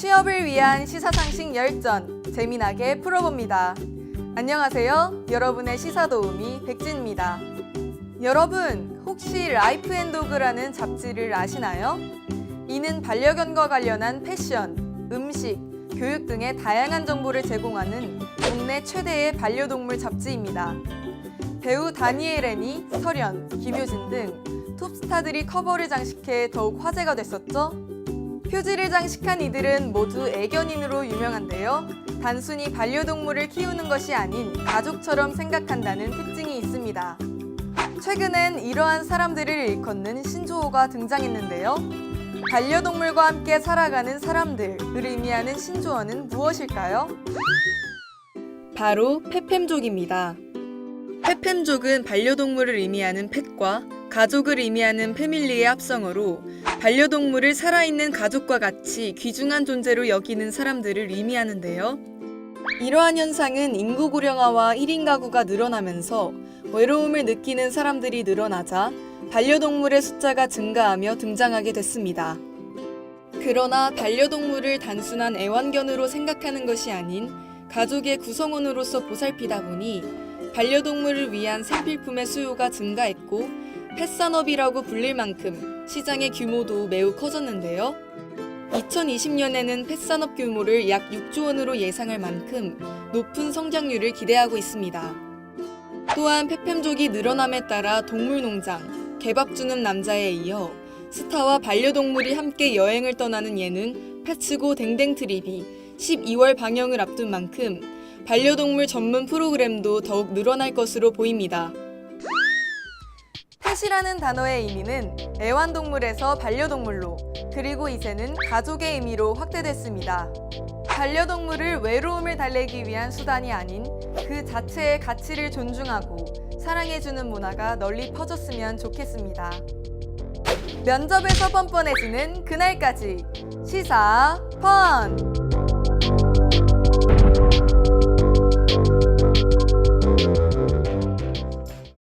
취업을 위한 시사상식 열전 재미나게 풀어봅니다. 안녕하세요. 여러분의 시사 도우미 백진입니다. 여러분, 혹시 라이프 앤 도그라는 잡지를 아시나요? 이는 반려견과 관련한 패션, 음식, 교육 등의 다양한 정보를 제공하는 국내 최대의 반려동물 잡지입니다. 배우 다니엘 애니, 설현, 김효진 등 톱스타들이 커버를 장식해 더욱 화제가 됐었죠? 표지를 장식한 이들은 모두 애견인으로 유명한데요. 단순히 반려동물을 키우는 것이 아닌 가족처럼 생각한다는 특징이 있습니다. 최근엔 이러한 사람들을 일컫는 신조어가 등장했는데요. 반려동물과 함께 살아가는 사람들을 의미하는 신조어는 무엇일까요? 바로 페팸족입니다. 페팸족은 반려동물을 의미하는 펫과 가족을 의미하는 패밀리의 합성어로 반려동물을 살아있는 가족과 같이 귀중한 존재로 여기는 사람들을 의미하는데요. 이러한 현상은 인구 고령화와 1인 가구가 늘어나면서 외로움을 느끼는 사람들이 늘어나자 반려동물의 숫자가 증가하며 등장하게 됐습니다. 그러나 반려동물을 단순한 애완견으로 생각하는 것이 아닌 가족의 구성원으로서 보살피다 보니 반려동물을 위한 생필품의 수요가 증가했고 펫산업이라고 불릴 만큼 시장의 규모도 매우 커졌는데요. 2020년에는 펫산업 규모를 약 6조 원으로 예상할 만큼 높은 성장률을 기대하고 있습니다. 또한 페팸족이 늘어남에 따라 동물농장, 개밥 주는 남자에 이어 스타와 반려동물이 함께 여행을 떠나는 예능 패츠고 댕댕 트립이 12월 방영을 앞둔 만큼 반려동물 전문 프로그램도 더욱 늘어날 것으로 보입니다. 펫이라는 단어의 의미는 애완동물에서 반려동물로 그리고 이제는 가족의 의미로 확대됐습니다. 반려동물을 외로움을 달래기 위한 수단이 아닌 그 자체의 가치를 존중하고 사랑해주는 문화가 널리 퍼졌으면 좋겠습니다. 면접에서 뻔뻔해지는 그날까지 시사 펀!